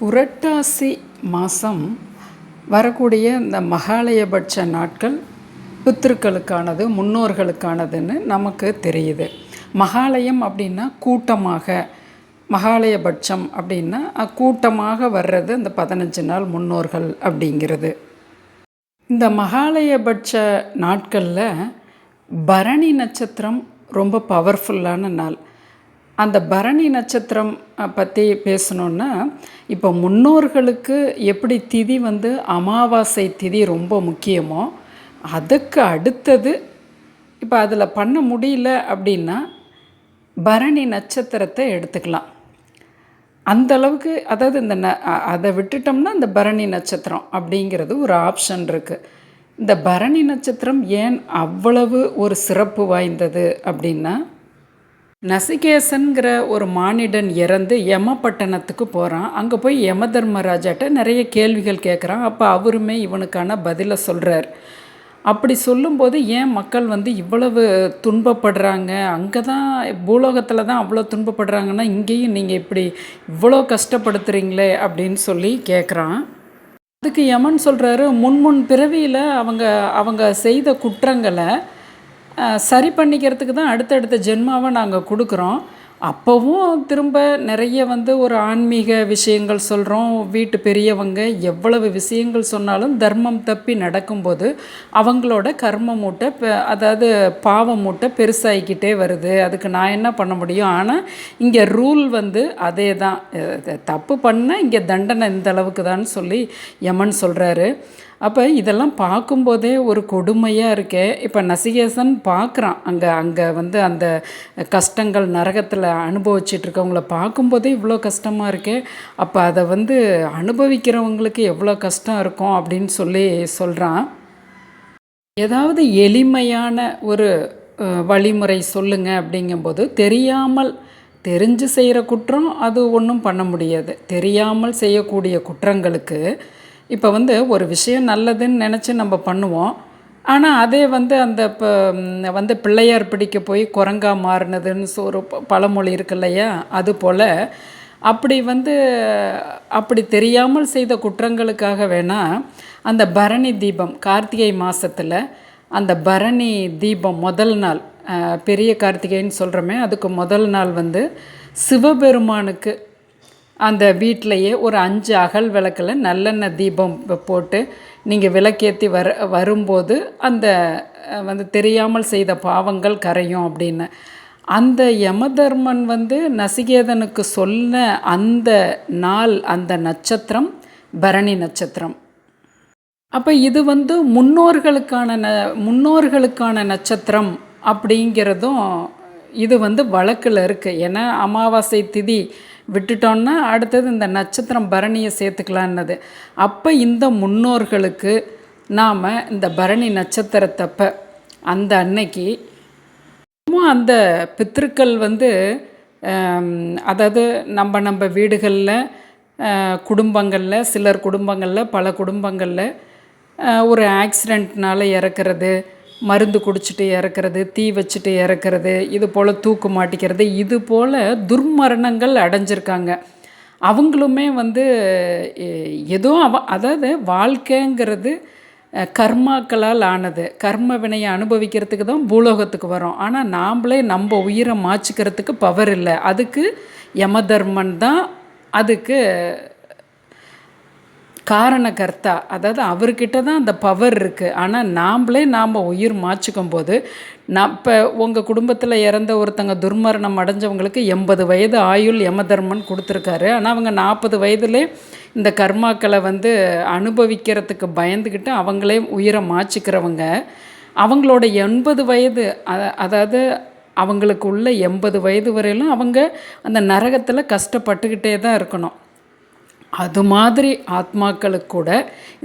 புரட்டாசி மாதம் வரக்கூடிய இந்த மகாலயபட்ச நாட்கள் பித்திருக்களுக்கானது முன்னோர்களுக்கானதுன்னு நமக்கு தெரியுது. மகாலயம் அப்படின்னா கூட்டமாக மகாலயபட்சம் அப்படின்னா கூட்டமாக வர்றது அந்த பதினஞ்சு நாள் முன்னோர்கள் அப்படிங்கிறது. இந்த மகாலயபட்ச நாட்களில் பரணி நட்சத்திரம் ரொம்ப பவர்ஃபுல்லான நாள். அந்த பரணி நட்சத்திரம் பற்றி பேசணுன்னா இப்போ முன்னோர்களுக்கு எப்படி திதி வந்து அமாவாசை திதி ரொம்ப முக்கியமோ அதுக்கு அடுத்தது இப்போ அதில் பண்ண முடியல அப்படின்னா பரணி நட்சத்திரத்தை எடுத்துக்கலாம். அந்த அளவுக்கு அதாவது இந்த ந அதை விட்டுட்டோம்னா இந்த பரணி நட்சத்திரம் அப்படிங்கிறது ஒரு ஆப்ஷன் இருக்குது இந்த பரணி நட்சத்திரம் ஏன் அவ்வளவு ஒரு சிறப்பு வாய்ந்தது அப்படின்னா நசிகேசன்கிற ஒரு மானிடன் இறந்து யமப்பட்டணத்துக்கு போகிறான் அங்கே போய் யம தர்மராஜாட்ட நிறைய கேள்விகள் கேட்குறான் அப்போ அவருமே இவனுக்கான பதிலை சொல்கிறார் அப்படி சொல்லும்போது ஏன் மக்கள் வந்து இவ்வளவு துன்பப்படுறாங்க? அங்கே தான் பூலோகத்தில் தான் அவ்வளோ துன்பப்படுறாங்கன்னா இங்கேயும் நீங்கள் இப்படி இவ்வளோ கஷ்டப்படுத்துகிறீங்களே அப்படின்னு சொல்லி கேட்குறான் அதுக்கு யமன் சொல்கிறாரு முன்முன் பிறவியில் அவங்க அவங்க செய்த குற்றங்களை சரி பண்ணிக்கிறதுக்கு தான் அடுத்தடுத்த ஜென்மாவை நாங்கள் கொடுக்குறோம். அப்போவும் திரும்ப நிறைய வந்து ஒரு ஆன்மீக விஷயங்கள் சொல்கிறோம் வீட்டு பெரியவங்க எவ்வளவு விஷயங்கள் சொன்னாலும் தர்மம் தப்பி நடக்கும்போது அவங்களோட கர்ம மூட்டை அதாவது பாவ மூட்டை பெருசாகிக்கிட்டே வருது. அதுக்கு நான் என்ன பண்ண முடியும்? ஆனால் இங்கே ரூல் வந்து அதே தான். தப்பு பண்ணால் இங்கே தண்டனை இந்த அளவுக்கு தான் சொல்லி யமன் சொல்கிறாரு அப்போ இதெல்லாம் பார்க்கும்போதே ஒரு கொடுமையாக இருக்கே. இப்போ நசிகேசன் பார்க்குறான். அங்கே அங்கே வந்து அந்த கஷ்டங்கள் நரகத்தில் அனுபவிச்சிட்டு இருக்கவங்கள பார்க்கும்போதே இவ்வளோ கஷ்டமாக இருக்கே. அப்போ அதை வந்து அனுபவிக்கிறவங்களுக்கு எவ்வளோ கஷ்டம் இருக்கும் அப்படின்னு சொல்லி சொல்கிறான் ஏதாவது எளிமையான ஒரு வழிமுறை சொல்லுங்கள் அப்படிங்கும்போது தெரியாமல் தெரிஞ்சு செய்கிற குற்றம் அது ஒன்றும் பண்ண முடியாது. தெரியாமல் செய்யக்கூடிய குற்றங்களுக்கு இப்போ வந்து ஒரு விஷயம் நல்லதுன்னு நினச்சி நம்ம பண்ணுவோம். ஆனால் அதே வந்து அந்த இப்போ வந்து பிள்ளையார் பிடிக்க போய் குரங்கா மாறினதுன்னு ஒரு ப- பழமொழி இருக்கு இல்லையா? அது போல் அப்படி வந்து அப்படி தெரியாமல் செய்த குற்றங்களுக்காக வேணால் அந்த பரணி தீபம் கார்த்திகை மாதத்தில் அந்த பரணி தீபம் முதல் நாள் பெரிய கார்த்திகைன்னு சொல்கிறோமே அதுக்கு முதல் நாள் வந்து சிவபெருமானுக்கு அந்த வீட்டிலையே ஒரு அஞ்சு அகல் விளக்கில் நல்லெண்ணெய் தீபம் போட்டு நீங்கள் விளக்கேற்றி வர வரும்போது அந்த வந்து தெரியாமல் செய்த பாவங்கள் கரையும் அப்படின்னு. அந்த யமதர்மன் வந்து நசிகேதனுக்கு சொன்ன அந்த நாள் அந்த நட்சத்திரம் பரணி நட்சத்திரம். அப்போ இது வந்து முன்னோர்களுக்கான ந முன்னோர்களுக்கான நட்சத்திரம் அப்படிங்கிறதும் இது வந்து வழக்கில் இருக்குது ஏன்னா அமாவாசை திதி விட்டுட்டோன்னா அடுத்தது இந்த நட்சத்திரம் பரணியை சேர்த்துக்கலான்னது. அப்போ இந்த முன்னோர்களுக்கு நாம் இந்த பரணி நட்சத்திரத்தப்ப அந்த அன்னைக்கு அந்த பித்திருக்கள் வந்து அதாவது நம்ம நம்ம வீடுகளில் குடும்பங்களில் சிலர் குடும்பங்களில் பல குடும்பங்களில் ஒரு ஆக்சிடெண்ட்னால் இறக்குறது மருந்து குடிச்சிட்டு இறக்குறது தீ வச்சுட்டு இறக்குறது இது போல் தூக்கு மாட்டிக்கிறது இது போல் துர்மரணங்கள் அடைஞ்சிருக்காங்க. அவங்களுமே வந்து ஏதோ அவ அதாவது வாழ்க்கைங்கிறது கர்மாக்களால் ஆனது. கர்ம வினையை அனுபவிக்கிறதுக்கு தான் பூலோகத்துக்கு வரோம். ஆனால் நாம்ளே நம்ம உயிரை மாச்சிக்கிறதுக்கு பவர் இல்லை. அதுக்கு யமதர்மன் தான் அதுக்கு காரணகர்த்தா அதாவது அவர்கிட்ட தான் அந்த பவர் இருக்குது ஆனால் நாம்ளே நாம் உயிர் மாச்சிக்கும் போது நான் இப்போ உங்கள் குடும்பத்தில் இறந்த ஒருத்தங்க துர்மரணம் அடைஞ்சவங்களுக்கு எண்பது வயது ஆயுள் யமதர்மன் கொடுத்துருக்காரு. ஆனால் அவங்க நாற்பது வயதுலே இந்த கர்மாக்களை வந்து அனுபவிக்கிறதுக்கு பயந்துக்கிட்டு அவங்களே உயிரை மாச்சிக்கிறவங்க. அவங்களோட எண்பது வயது அதாவது அவங்களுக்கு உள்ள எண்பது வயது வரையிலும் அவங்க அந்த நரகத்தில் கஷ்டப்பட்டுக்கிட்டே தான் இருக்கணும். அது மாதிரி ஆத்மாக்களுக்கு கூட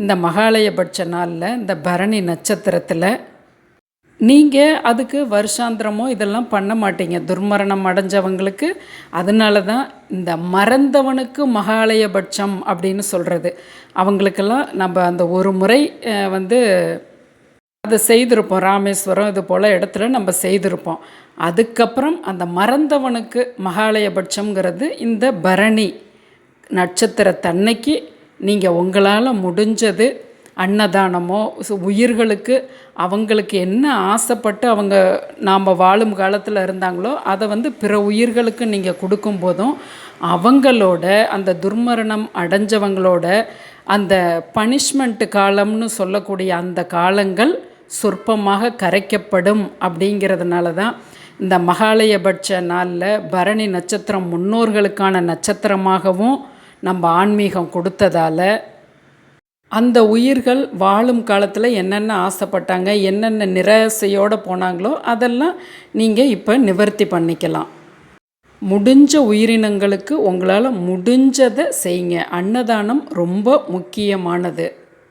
இந்த மகாலயபட்ச நாளில் இந்த பரணி நட்சத்திரத்தில் நீங்கள் அதுக்கு வருஷாந்திரமோ இதெல்லாம் பண்ண மாட்டீங்க. துர்மரணம் அடைஞ்சவங்களுக்கு அதனால தான் இந்த மறந்தவனுக்கு மகாலயபட்சம் அப்படின்னு சொல்கிறது அவங்களுக்கெல்லாம் நம்ம அந்த ஒரு முறை வந்து அதை செய்திருப்போம். ராமேஸ்வரம் இது போல் இடத்துல நம்ம செய்திருப்போம். அதுக்கப்புறம் அந்த மறந்தவனுக்கு மகாலயபட்சம்ங்கிறது இந்த பரணி. நட்சத்திரத்தன்னைக்கு நீங்கள் உங்களால் முடிஞ்சது அன்னதானமோ உயிர்களுக்கு அவங்களுக்கு என்ன ஆசைப்பட்டு அவங்க நாம் வாழும் காலத்தில் இருந்தாங்களோ அதை வந்து பிற உயிர்களுக்கு நீங்கள் கொடுக்கும்போதும் அவங்களோட அந்த துர்மரணம் அடைஞ்சவங்களோட அந்த பனிஷ்மெண்ட் காலம்னு சொல்லக்கூடிய அந்த காலங்கள் சொற்பமாக கரைக்கப்படும் அப்படிங்கிறதுனால தான் இந்த மகாலயபட்ச நாளில் பரணி நட்சத்திரம் முன்னோர்களுக்கான நட்சத்திரமாகவும் நம்ம ஆன்மீகம் கொடுத்ததால அந்த உயிர்கள் வாழும் காலத்தில் என்னென்ன ஆசைப்பட்டாங்க என்னென்ன நிராசையோடு போனாங்களோ அதெல்லாம் நீங்கள் இப்போ நிவர்த்தி பண்ணிக்கலாம். முடிஞ்ச உயிரினங்களுக்கு உங்களால் முடிஞ்சதை செய்யுங்க. அன்னதானம் ரொம்ப முக்கியமானது.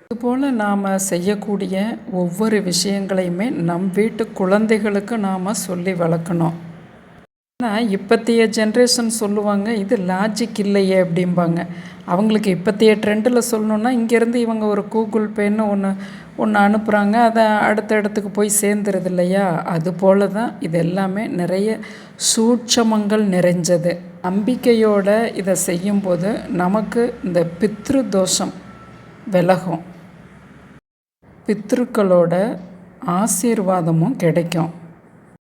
இதுபோல் நாம் செய்யக்கூடிய ஒவ்வொரு விஷயங்களையுமே நம் வீட்டு குழந்தைகளுக்கு நாம் சொல்லி வளர்க்கணும். ஆனால் இப்போத்தைய ஜென்ரேஷன் சொல்லுவாங்க இது லாஜிக் இல்லையே அப்படிம்பாங்க. அவங்களுக்கு இப்போத்திய ட்ரெண்டில் சொல்லணுன்னா இங்கேருந்து இவங்க ஒரு கூகுள் பேன்னு ஒன்று ஒன்று அனுப்புகிறாங்க அதை அடுத்த இடத்துக்கு போய் சேர்ந்துருது இல்லையா? அது போல தான் இது எல்லாமே நிறைய சூட்சமங்கள் நிறைஞ்சது. நம்பிக்கையோடு இதை செய்யும்போது நமக்கு இந்த பித்ரு தோஷம் விலகும். பித்ருக்களோட ஆசீர்வாதமும் கிடைக்கும்.